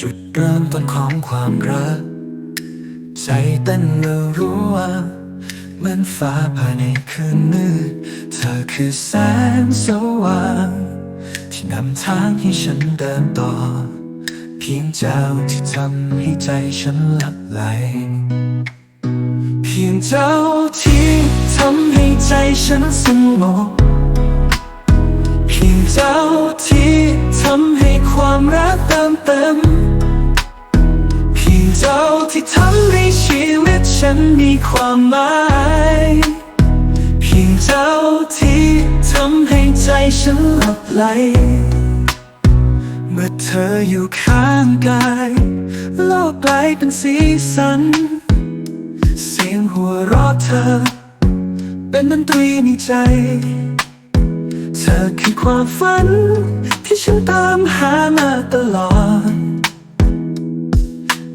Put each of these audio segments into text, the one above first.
จุดเริ่มต้นของความรัก ใจเต้นเมื่อรู้ว่าเหมือนฟ้าภายในคืนมืดเธอคือแสงสว่างที่นำทางให้ฉันเดินต่อ เพียงเจ้าที่ทำให้ใจฉันหลับไหล เพียงเจ้าที่ทำให้ใจฉันสงบเพียงเจ้าที่ทำให ความรักเติมเต็มเพียงเจ้าที่ทำให้ชีวิตฉันมีความหมายเพียงเจ้าที่ทำให้ใจฉันหลับไหลเมื่อเธออยู่ข้างกายโลกกลายเป็นสีสัน เสียงหัวเราะเธอ เป็นดนตรีในใจ อคือความฝัน ที่ฉันตามหามาตลอด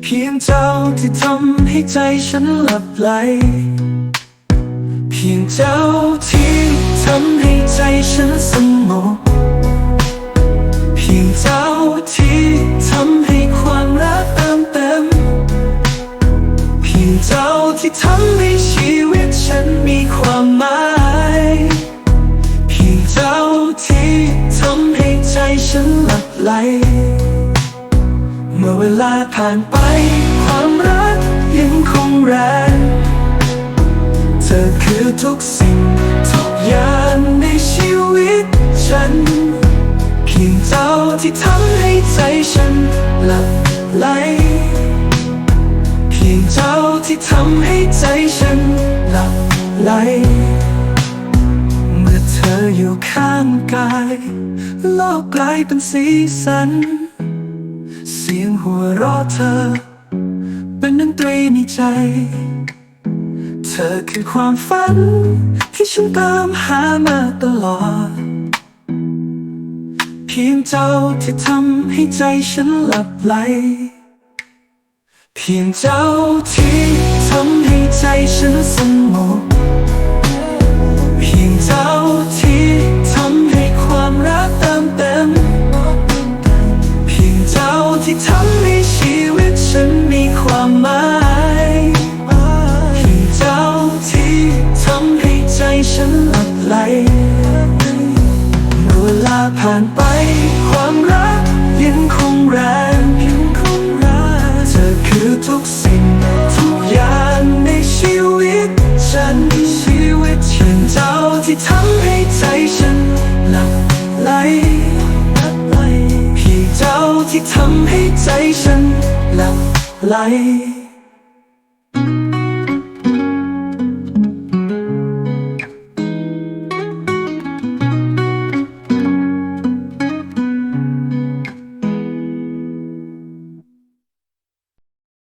เพียงเจ้าที่ทำให้ใจฉันหลับไหล เพียงเจ้าที่ทำให้ใจฉันสงบเพียงเจ้าที่ทำให้ความรักเติมเต็ม เพียงเจ้าที่ทำให้ชีวิตฉันมีความหมาย ฉันหลับไหล เมื่อเวลาผ่านไป ความรักยังคงแรงเธอคือทุกสิ่ง ทุกอย่างในชีวิตฉันเพียงเจ้าที่ทำให้ใจฉันหลับไหลเพียงเจ้าที่ทำให้ใจฉันหลับไหล อเธออยู่ข้างกาย โลกกลายเป็นสีสัน เสียงหัวเราะเธอ เป็นดนตรีในใจ เธอคือความฝัน ที่ฉันตามหามาตลอด เพียงเจ้าที่ทำให้ใจฉันหลับไหล เพียงเจ้าที่ทำให้ใจฉันสงบเพียงเจ้า ไหลเมื่อเวลาผ่านไป ความรักยังคงแรงยังคงแรงเธอคือทุกสิ่งทุกอย่างในชีวิต ฉันชีวิตฉันเจ้าที่ทำให้ใจฉันหลับไหลพี่เจ้าที่ทำให้ใจฉันหลับไหล